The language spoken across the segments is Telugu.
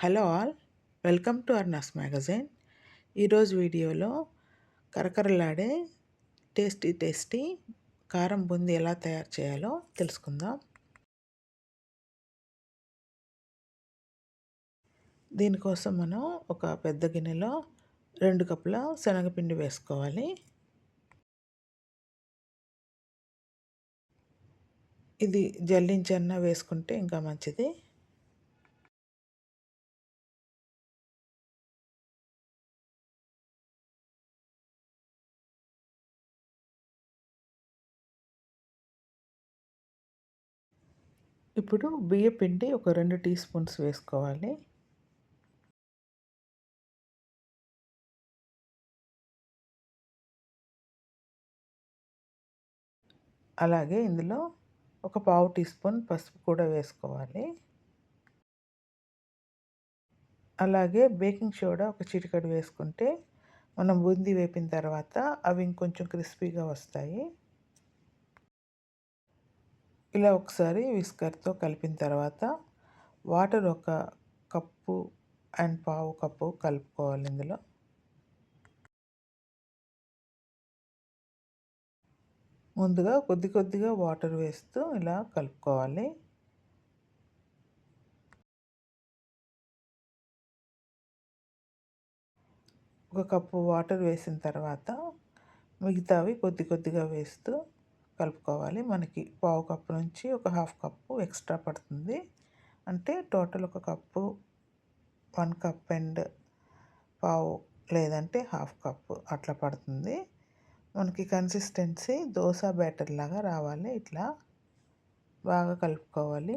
హలో ఆల్ వెల్కమ్ టు అర్నాస్ మ్యాగజైన్. ఈరోజు వీడియోలో కరకరలాడే టేస్టీ టేస్టీ కారం బుంది ఎలా తయారు చేయాలో తెలుసుకుందాం. దీనికోసం మనం ఒక పెద్ద గిన్నెలో రెండు కప్పుల శనగపిండి వేసుకోవాలి. ఇది జల్లించన్న వేసుకుంటే ఇంకా మంచిది. ఇప్పుడు బియ్య పిండి ఒక రెండు టీ స్పూన్స్ వేసుకోవాలి. అలాగే ఇందులో ఒక పావు టీ స్పూన్ పసుపు కూడా వేసుకోవాలి. అలాగే బేకింగ్ సోడా ఒక చిటికడు వేసుకుంటే మనం బూందీ వేపిన తర్వాత అవి ఇంకొంచెం క్రిస్పీగా వస్తాయి. ఇలా ఒకసారి విస్కర్తో కలిపిన తర్వాత వాటర్ ఒక కప్పు అండ్ పావు కప్పు కలుపుకోవాలి ఇందులో. ముందుగా కొద్ది కొద్దిగా వాటర్ వేస్తూ ఇలా కలుపుకోవాలి. ఒక కప్పు వాటర్ వేసిన తర్వాత మిగతావి కొద్ది కొద్దిగా వేస్తూ కలుపుకోవాలి. మనకి పావు కప్పు నుంచి ఒక హాఫ్ కప్పు ఎక్స్ట్రా పడుతుంది. అంటే టోటల్ ఒక కప్పు వన్ కప్ అండ్ పావు లేదంటే హాఫ్ కప్పు అట్లా పడుతుంది. మనకి కన్సిస్టెన్సీ దోశ బ్యాటర్ లాగా రావాలి. ఇట్లా బాగా కలుపుకోవాలి.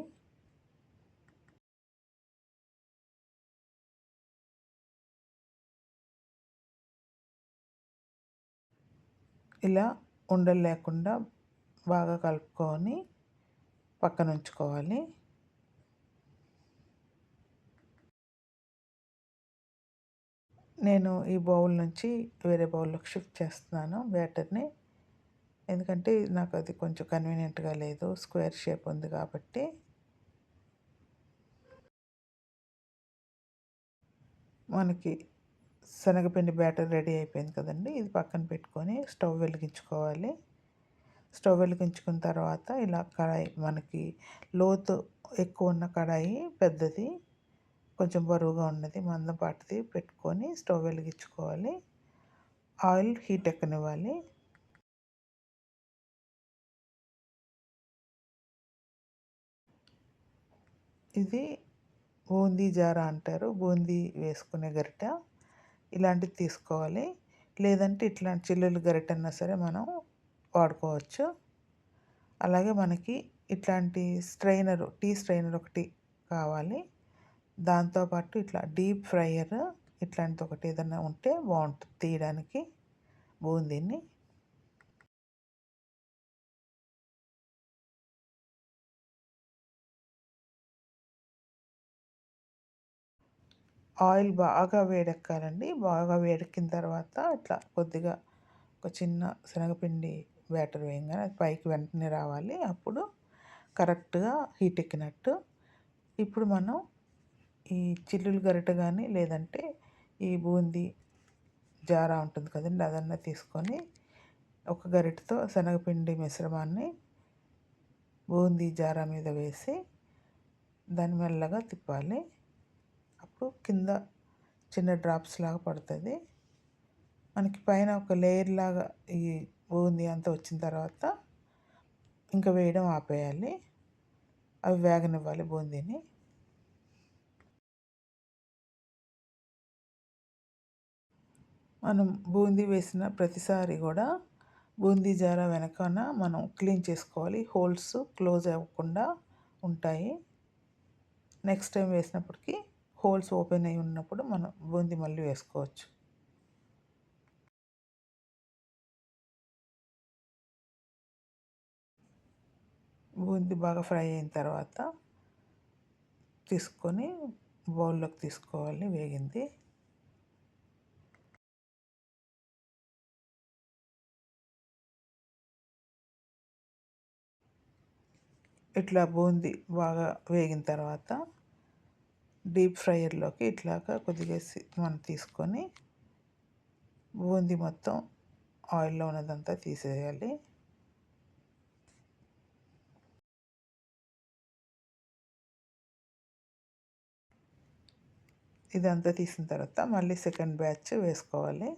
ఇలా ఉండలు లేకుండా బాగా కలుపుకొని పక్కన ఉంచుకోవాలి నేను ఈ బౌల్ నుంచి వేరే బౌల్లోకి షిఫ్ట్ చేస్తున్నాను బ్యాటర్ని. ఎందుకంటే నాకు అది కొంచెం కన్వీనియంట్గా లేదు స్క్వేర్ షేప్ ఉంది కాబట్టి. మనకి శనగపిండి బ్యాటర్ రెడీ అయిపోయింది కదండి ఇది పక్కన పెట్టుకొని స్టవ్ వెలిగించుకోవాలి. స్టవ్ వెలిగించుకున్న తర్వాత ఇలా కడాయి మనకి లోతు ఎక్కువ ఉన్న కడాయి పెద్దది కొంచెం బరువుగా ఉన్నది మందపాటిది పెట్టుకొని స్టవ్ వెలిగించుకోవాలి. ఆయిల్ హీట్ ఎక్కనివ్వాలి. ఇది బూందీ జారా అంటారు బూందీ వేసుకునే గరిట. ఇలాంటివి తీసుకోవాలి. లేదంటే ఇట్లాంటి చిల్లులు గరిటన్నా సరే మనం వాడుకోవచ్చు. అలాగే మనకి ఇట్లాంటి స్ట్రైనర్ టీ స్ట్రైనర్ ఒకటి కావాలి. దాంతోపాటు ఇట్లా డీప్ ఫ్రైయర్ ఇట్లాంటిది ఒకటి ఏదైనా ఉంటే బాగుంటుంది తీయడానికి. బూందీని. ఆయిల్ బాగా వేడెక్కాలండి. బాగా వేడెక్కిన తర్వాత ఇట్లా కొద్దిగా ఒక చిన్న శనగపిండి బ్యాటర్ వేయంగానే అది పైకి వెంటనే రావాలి. అప్పుడు కరెక్ట్గా హీట్ ఎక్కినట్టు ఇప్పుడు మనం ఈ చిల్లులు గరిట కానీ లేదంటే ఈ బూందీ జారా ఉంటుంది కదండి అదన్నా తీసుకొని ఒక గరిటతో శనగపిండి మిశ్రమాన్ని బూందీ జారా మీద వేసి దాన్ని మెల్లగా తిప్పాలి. అప్పుడు కింద చిన్న డ్రాప్స్ లాగా పడుతుంది. మనకి పైన ఒక లేయర్ లాగా ఈ బూందీ అంతా వచ్చిన తర్వాత ఇంకా వేయడం ఆపేయాలి. అవి వేగనివ్వాలి బూందీని. మనం బూందీ వేసిన ప్రతిసారి కూడా బూందీ జార వెనకన మనం క్లీన్ చేసుకోవాలి. హోల్స్ క్లోజ్ అవ్వకుండా ఉంటాయి. నెక్స్ట్ టైం వేసినప్పటికీ హోల్స్ ఓపెన్ అయి ఉన్నప్పుడు మనం బూందీ మళ్ళీ వేసుకోవచ్చు. బూందీ బాగా ఫ్రై అయిన తర్వాత తీసుకొని బౌల్లోకి తీసుకోవాలి వేగింది. ఇట్లా బూందీ బాగా వేగిన తర్వాత డీప్ ఫ్రైయర్లోకి ఇట్లాగా కొద్దిగా మనం తీసుకొని బూందీ మొత్తం ఆయిల్లో ఉన్నదంతా తీసేయాలి. ఇదంతా తీసిన తర్వాత మళ్ళీ సెకండ్ బ్యాచ్ వేసుకోవాలి.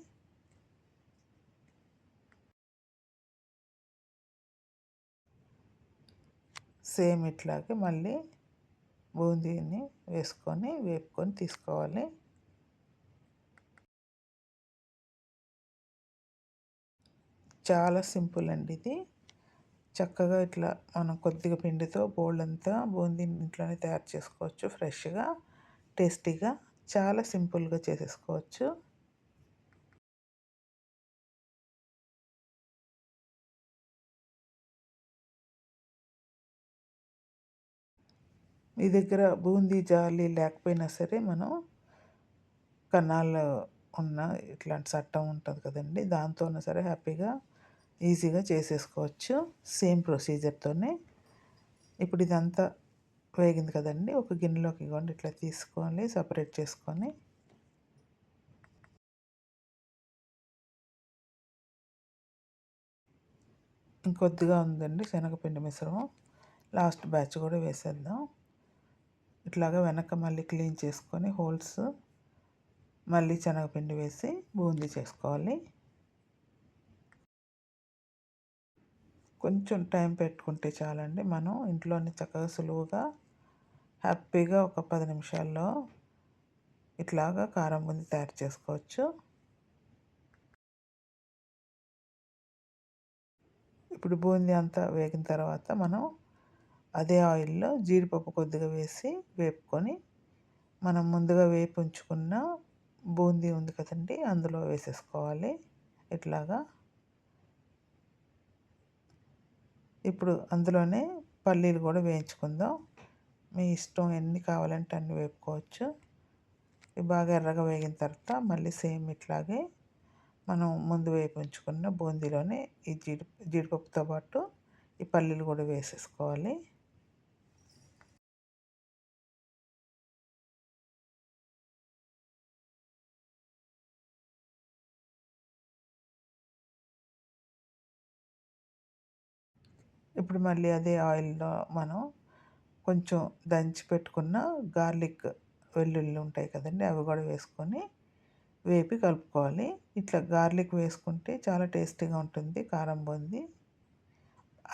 సేమ్ ఇట్లాగే మళ్ళీ బూందీని వేసుకొని వేపుకొని తీసుకోవాలి. చాలా సింపుల్ అండి ఇది. చక్కగా ఇట్లా మనం కొద్దిగా పిండితో బోల్డ్ అంతా బూందీని ఇంట్లోనే తయారు చేసుకోవచ్చు ఫ్రెష్గా టేస్టీగా. చాలా సింపుల్గా చేసేసుకోవచ్చు. మీ దగ్గర బూందీ జాలి లేకపోయినా సరే మనం కన్నాల్లో ఉన్న ఇట్లాంటి చట్టం ఉంటుంది కదండి దాంతో సరే హ్యాపీగా ఈజీగా చేసేసుకోవచ్చు. సేమ్ ప్రొసీజర్తోనే ఇప్పుడు ఇదంతా వేగింది కదండి ఒక గిన్నెలోకి ఇవ్వండి ఇట్లా తీసుకొని సపరేట్ చేసుకొని. ఇంకొద్దిగా ఉందండి శనగపిండి మిశ్రమం. లాస్ట్ బ్యాచ్ కూడా వేసేద్దాం. ఇట్లాగా వెనక మళ్ళీ క్లీన్ చేసుకొని హోల్స్ మళ్ళీ శనగపిండి వేసి బూందీ చేసుకోవాలి. కొంచెం టైం పెట్టుకుంటే చాలండి. మనం ఇంట్లోనే చక్కగా సులువుగా హ్యాపీగా ఒక పది నిమిషాల్లో ఇట్లాగా కారం బుంది తయారు చేసుకోవచ్చు. ఇప్పుడు బూందీ అంతా వేగిన తర్వాత మనం అదే ఆయిల్లో జీడిపప్పు కొద్దిగా వేసి వేపుకొని మనం ముందుగా వేపు ఉంచుకున్న బూందీ ఉంది కదండి అందులో వేసేసుకోవాలి. ఇట్లాగా ఇప్పుడు అందులోనే పల్లీలు కూడా వేయించుకుందాం. మీ ఇష్టం ఎన్ని కావాలంటే అన్ని వేపుకోవచ్చు. ఇవి బాగా ఎర్రగా వేగిన తర్వాత మళ్ళీ సేమ్ ఇట్లాగే మనం ముందు వేపు ఉంచుకున్న బూందీలోనే ఈ జీడి జీడిపప్పుతో పాటు ఈ పల్లీలు కూడా వేసేసుకోవాలి. ఇప్పుడు మళ్ళీ అదే ఆయిల్లో మనం కొంచెం దంచి పెట్టుకున్న గార్లిక్ వెల్లుల్లి ఉంటాయి కదండి అవి కూడా వేసుకొని వేపి కలుపుకోవాలి. ఇట్లా గార్లిక్ వేసుకుంటే చాలా టేస్టీగా ఉంటుంది కారం బొంది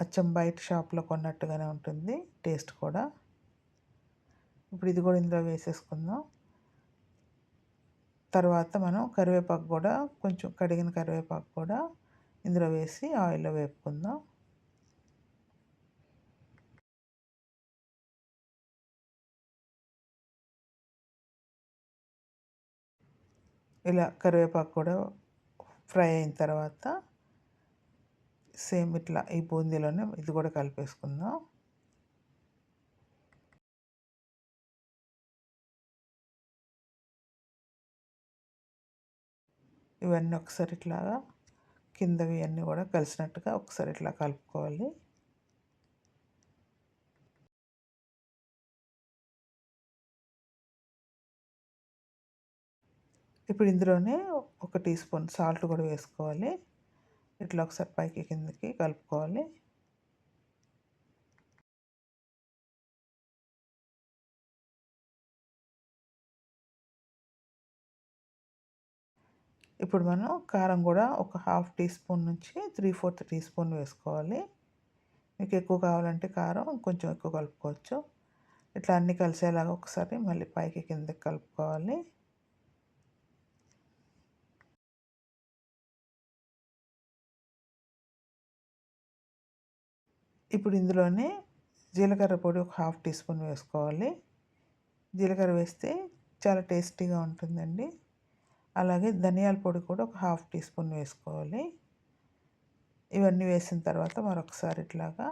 అచ్చం బయట షాప్లో కొన్నట్టుగానే ఉంటుంది టేస్ట్ కూడా. ఇప్పుడు ఇది కూడా ఇందులో వేసేసుకుందాం. తర్వాత మనం కరివేపాకు కూడా కొంచెం కడిగిన కరివేపాకు కూడా ఇందులో వేసి ఆయిల్లో వేపుకుందాం. ఇలా కరివేపాకు కూడా ఫ్రై అయిన తర్వాత సేమ్ ఇట్లా ఈ బూందీలోనే ఇది కూడా కలిపేసుకుందాం. ఇవన్నీ ఒకసారి ఇట్లాగా కిందవి అన్నీ కూడా కలిసినట్టుగా ఒకసారి ఇట్లా కలుపుకోవాలి. ఇప్పుడు ఇందులోనే ఒక టీ స్పూన్ సాల్ట్ కూడా వేసుకోవాలి. ఇట్లా ఒకసారి పైకి కిందకి కలుపుకోవాలి. ఇప్పుడు మనం కారం కూడా ఒక హాఫ్ టీ స్పూన్ నుంచి త్రీ ఫోర్త్ టీ స్పూన్ వేసుకోవాలి. మీకు ఎక్కువ కావాలంటే కారం కొంచెం ఎక్కువ కలుపుకోవచ్చు. ఇట్లా అన్నీ కలిసేలాగా ఒకసారి మళ్ళీ పైకి కిందకి కలుపుకోవాలి. ఇప్పుడు ఇందులోనే జీలకర్ర పొడి ఒక హాఫ్ టీ స్పూన్ వేసుకోవాలి. జీలకర్ర వేస్తే చాలా టేస్టీగా ఉంటుందండి. అలాగే ధనియాల పొడి కూడా ఒక హాఫ్ టీ స్పూన్ వేసుకోవాలి. ఇవన్నీ వేసిన తర్వాత మరొకసారి ఇట్లాగా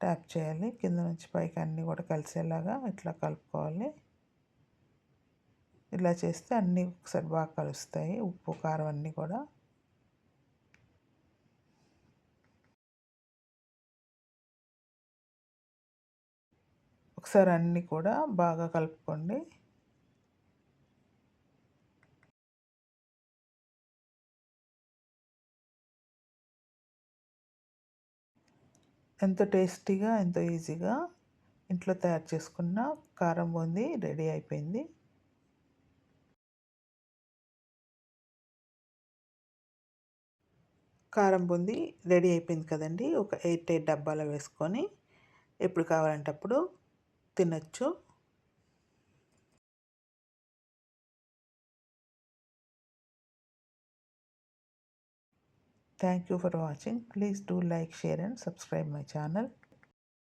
ట్యాప్ చేయాలి. కింద నుంచి పైకి అన్నీ కూడా కలిసేలాగా ఇట్లా కలుపుకోవాలి. ఇలా చేస్తే అన్నీ ఒకసారి బాగా కలుస్తాయి. ఉప్పు కారం అన్నీ కూడా ఒకసారి అన్నీ కూడా బాగా కలుపుకోండి. ఎంతో టేస్టీగా ఎంతో ఈజీగా ఇంట్లో తయారు చేసుకున్న కారం బూంది రెడీ అయిపోయింది. కారం బూంది రెడీ అయిపోయింది కదండి. ఒక ఎయిట్ ఎయిట్ డబ్బాలో వేసుకొని ఎప్పుడు కావాలంటే అప్పుడు తినచ్చు thank you for watching please do like share and subscribe my channel